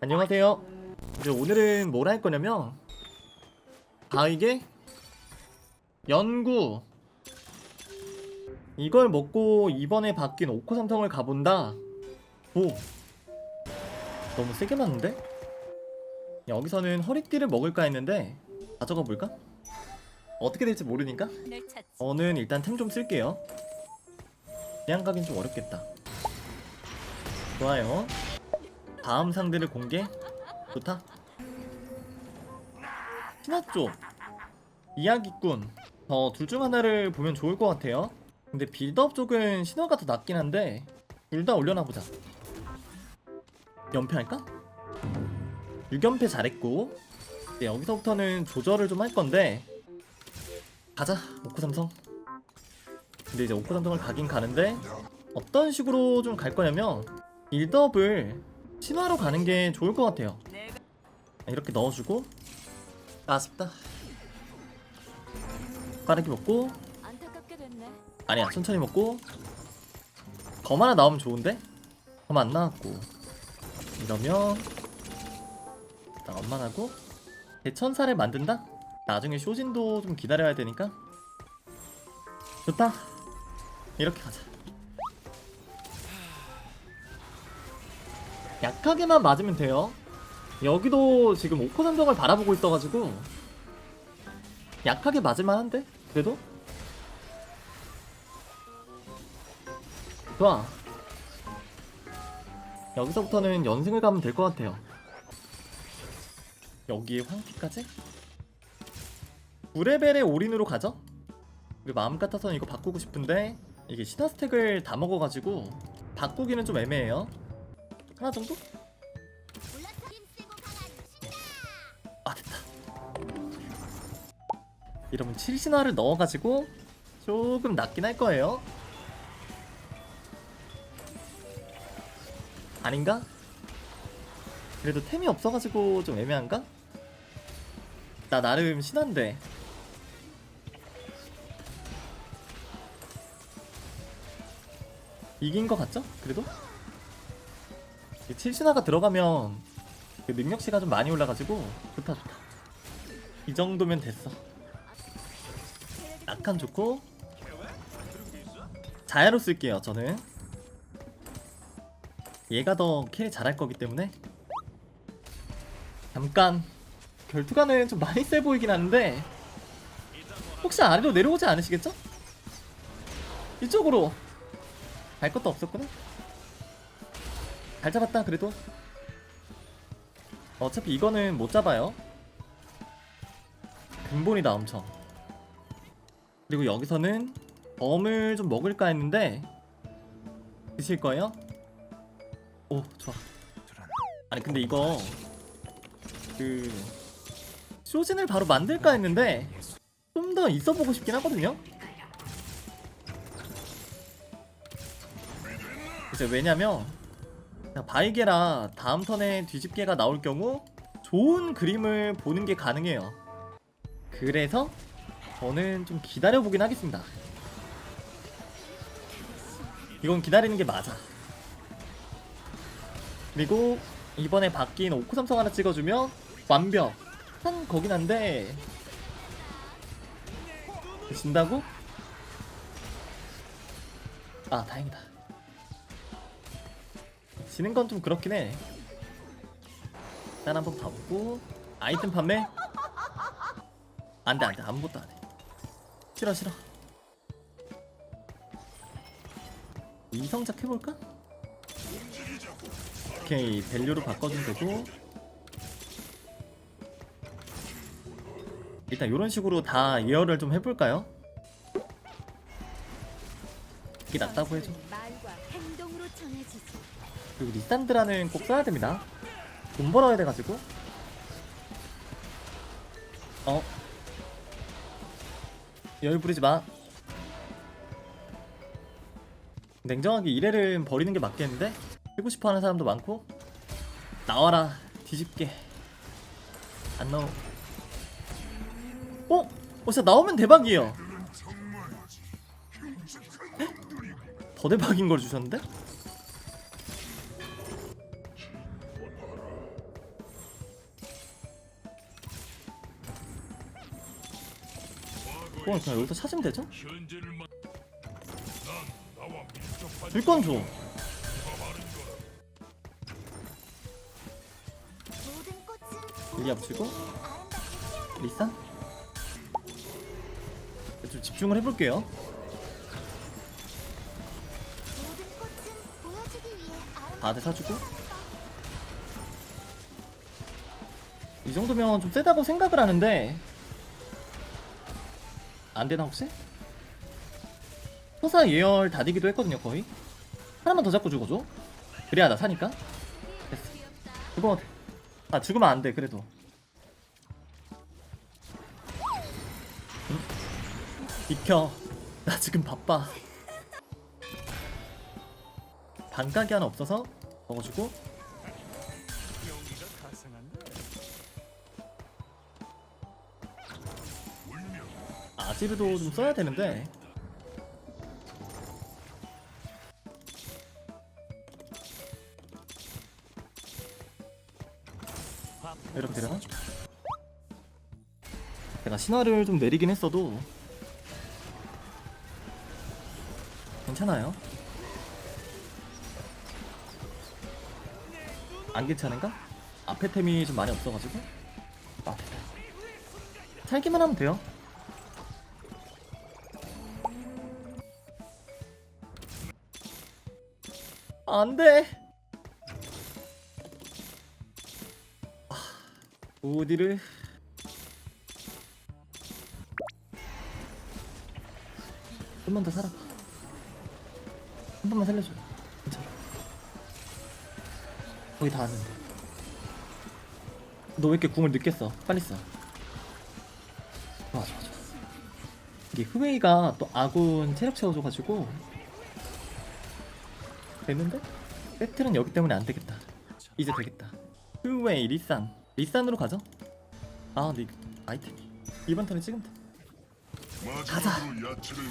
안녕하세요. 이제 오늘은 뭘 할 거냐면 바이게 연구 이걸 먹고 이번에 바뀐 오코 삼성을 가본다. 오 너무 세게 맞는데? 여기서는 허리띠를 먹을까 했는데 가져가 볼까? 어떻게 될지 모르니까 널 찾지. 저는 일단 템 좀 쓸게요. 그냥 가긴 좀 어렵겠다. 좋아요. 다음 상대를 공개. 좋다. 신화 쪽. 이야기꾼. 저둘중 하나를 보면 좋을 것 같아요. 근데 빌드업 쪽은 신화가 더 낫긴 한데 둘 다 올려놔 보자. 연패할까? 6연패 잘했고 이제 여기서부터는 조절을 좀 할 건데 가자 오크 삼성 근데 이제 오크 삼성을 가긴 가는데 어떤 식으로 좀 갈 거냐면 빌드업을 신화로 가는 게 좋을 것 같아요. 이렇게 넣어주고 아쉽다. 빠르게 먹고. 아니야 천천히 먹고 검 하나 나오면 좋은데? 검 안 나왔고. 이러면 일단 엄만 하고 대천사를 만든다? 나중에 쇼진도 좀 기다려야 되니까. 좋다. 이렇게 가자 약하게만 맞으면 돼요 여기도 지금 오코 삼성을 바라보고 있어가지고 약하게 맞을만 한데 그래도 좋아. 여기서부터는 연승을 가면 될 것 같아요. 여기에 황피까지? 9레벨의 올인으로 가죠? 마음 같아서는 이거 바꾸고 싶은데 이게 신화 스택을 다 먹어가지고 바꾸기는 좀 애매해요. 하나 정도? 아 됐다. 이러면 7신화를 넣어가지고 조금 낫긴 할 거예요. 아닌가? 그래도 템이 없어가지고 좀 애매한가? 나 나름 신한데 이긴 거 같죠? 그래도? 7신화가 들어가면 그 능력치가 좀 많이 올라가지고 좋다 좋다. 이 정도면 됐어. 낙한 좋고 자야로 쓸게요 저는. 얘가 더 캐리 잘할 거기 때문에. 잠깐. 결투가는 좀 많이 세 보이긴 하는데 혹시 아래로 내려오지 않으시겠죠? 이쪽으로. 갈 것도 없었구나 잘 잡았다 그래도. 어차피 이거는 못 잡아요. 근본이다 엄청. 그리고 여기서는 범을 좀 먹을까 했는데 드실 거예요? 오 좋아. 아니 근데 이거 그 쇼진을 바로 만들까 했는데 좀 더 있어 보고 싶긴 하거든요? 이제 왜냐면 바이게라 다음 턴에 뒤집개가 나올 경우 좋은 그림을 보는 게 가능해요. 그래서 저는 좀 기다려 보긴 하겠습니다. 이건 기다리는 게 맞아. 그리고 이번에 바뀐 오코 삼성 하나 찍어주면 완벽. 한 거긴 한데. 진다고? 아 다행이다 지는 건 좀 그렇긴 해 일단 한번 봐보고 아이템 판매? 안돼 안돼 아무것도 안해 싫어 싫어 이성작 해볼까? 오케이 밸류로 바꿔주면 되고 일단 이런 식으로 다 예열을 좀 해볼까요? 이게 낫다고 해줘 말과 행동으로 정해지지. 그리고 리산드라는 꼭 써야 됩니다 돈 벌어야 돼가지고 어 열 부리지 마 냉정하게 이래를 버리는 게 맞겠는데? 해고 싶어 하는 사람도 많고 나와라 뒤집게 안 나오 어? 어 진짜 나오면 대박이에요 에? 더 대박인 걸 주셨는데? 그건 그냥 여기서 찾으면 되죠? 줄건 줘. 일리아 붙이고 리산. 좀 집중을 해볼게요. 바드 사주고. 이 정도면 좀 세다고 생각을 하는데 안 되나 혹시? 소사 예열 다디기도 했거든요 거의. 하나만 더 잡고 죽어줘. 그래야 나 사니까. 됐어. 죽으면 돼. 아 죽으면 안 돼 그래도. 응? 비켜. 나 지금 바빠. 반각이 하나 없어서 먹어주고 아지르도 좀 써야 되는데. 이렇게 되려나? 내가 신화를 좀 내리긴 했어도. 괜찮아요? 안 괜찮은가? 앞에 템이 좀 많이 없어가지고? 아 살기만 하면 돼요 안 돼. 아, 어디를? 좀만 더 살아봐. 한 번만 살려줘. 괜찮아. 거의 다 왔는데. 너 왜 이렇게 궁을 늦게 써? 빨리 써. 좋아, 좋아. 이게 흐웨이가 또 아군 체력 채워줘가지고 됐는데? 배틀은 여기 때문에 안 되겠다. 이제 되겠다. 후웨이 리산. 리산으로 가죠. 아, 근데 아이템. 이번 턴에 찍으면 돼. 가자.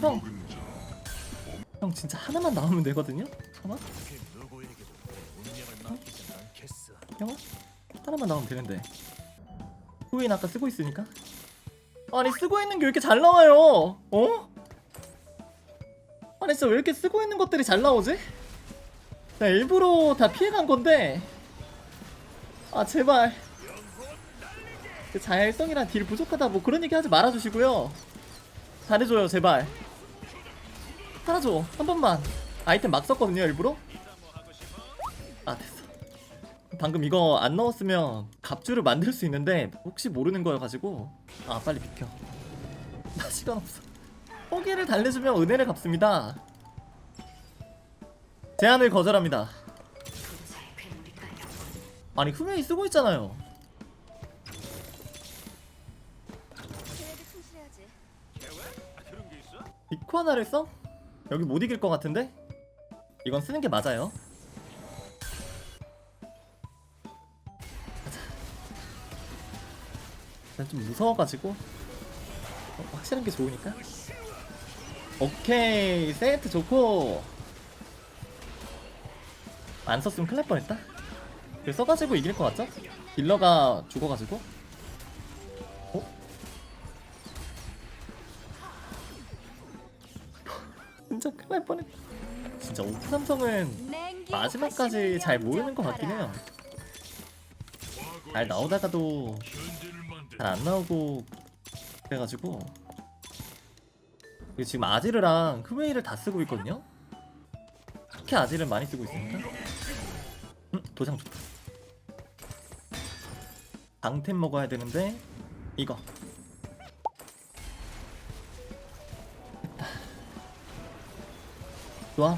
형. 형 진짜 하나만 나오면 되거든요. 하나? 않겠어. 형아? 하나만 나오면 되는데. 후웨이는 아까 쓰고 있으니까. 아니 쓰고 있는 게 왜 이렇게 잘 나와요? 어? 아니 진짜 왜 이렇게 쓰고 있는 것들이 잘 나오지? 나 일부러 다 피해간 건데. 아 제발. 그 자율성이랑 딜 부족하다. 뭐 그런 얘기 하지 말아주시고요. 잘해줘요 제발. 살아줘 한 번만. 아이템 막 썼거든요 일부러. 아 됐어. 방금 이거 안 넣었으면 갑주를 만들 수 있는데 혹시 모르는 거여가지고. 아 빨리 비켜. 나 시간 없어. 포기를 달래주면 은혜를 갚습니다 제안을 거절합니다 아니 후메이 쓰고 있잖아요? 비코 하나를 써? 여기 못 이길 것 같은데? 이건 쓰는 게 맞아요 가자 난좀 무서워가지고 어, 확실한 게 좋으니까 오케이 세트 좋고 안 썼으면 큰일 날 뻔했다. 그래 써가지고 이길 것 같죠? 딜러가 죽어가지고. 어? 진짜 큰일 날 뻔했다 진짜 오프 삼성은 마지막까지 잘 모르는 것 같긴 해요. 잘 나오다가도 잘 안 나오고 그래가지고. 지금 아지르랑 크웨이를 다 쓰고 있거든요 특히 아지를 많이 쓰고 있으니까? 음, 도장 좋다. 강템 먹어야 되는데 이거. 좋아.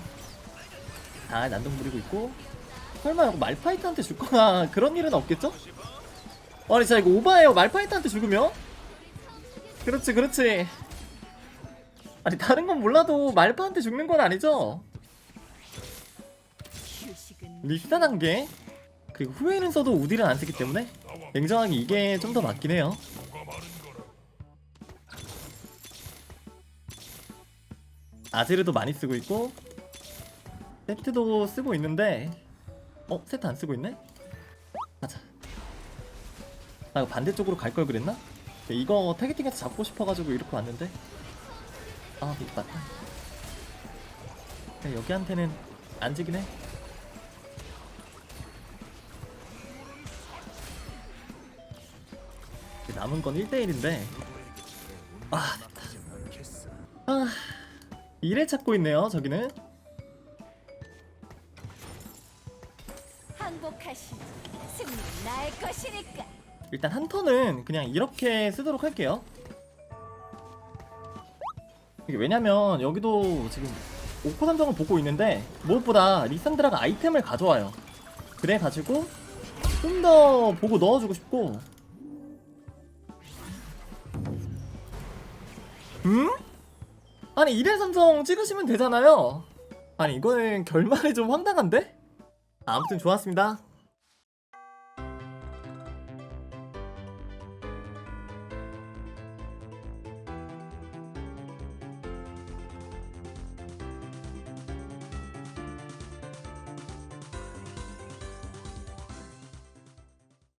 잘 난동 부리고 있고. 설마 이거 말파이트한테 죽거나 그런 일은 없겠죠? 아니 진짜 이거 오바예요. 말파이트한테 죽으면? 그렇지 그렇지. 아니 다른 건 몰라도 말파한테 죽는 건 아니죠 리스한 한게 그리고 후회는 써도 우딜은 안 쓰기 때문에 냉정하게 이게 좀 더 맞긴 해요. 아제르도 많이 쓰고 있고 세트도 쓰고 있는데 어? 세트 안 쓰고 있네? 가자 나 이거 반대쪽으로 갈 걸 그랬나? 이거 타겟팅해서 잡고 싶어가지고 이렇게 왔는데 아 밑봤다 그래, 여기한테는 안 지긴 해 남은 건 1대1인데 아 맡기진 않겠어. 아, 이래 찾고 있네요, 저기는. 나의 것이니까. 일단 한 턴은 그냥 이렇게 쓰도록 할게요. 이게 왜냐면 여기도 지금 오코 삼성을 보고 있는데 무엇보다 리산드라가 아이템을 가져와요. 그래가지고 좀 더 보고 넣어주고 싶고. 음? 아니 1회 삼성 찍으시면 되잖아요. 아니 이거는 결말이 좀 황당한데? 아무튼 좋았습니다.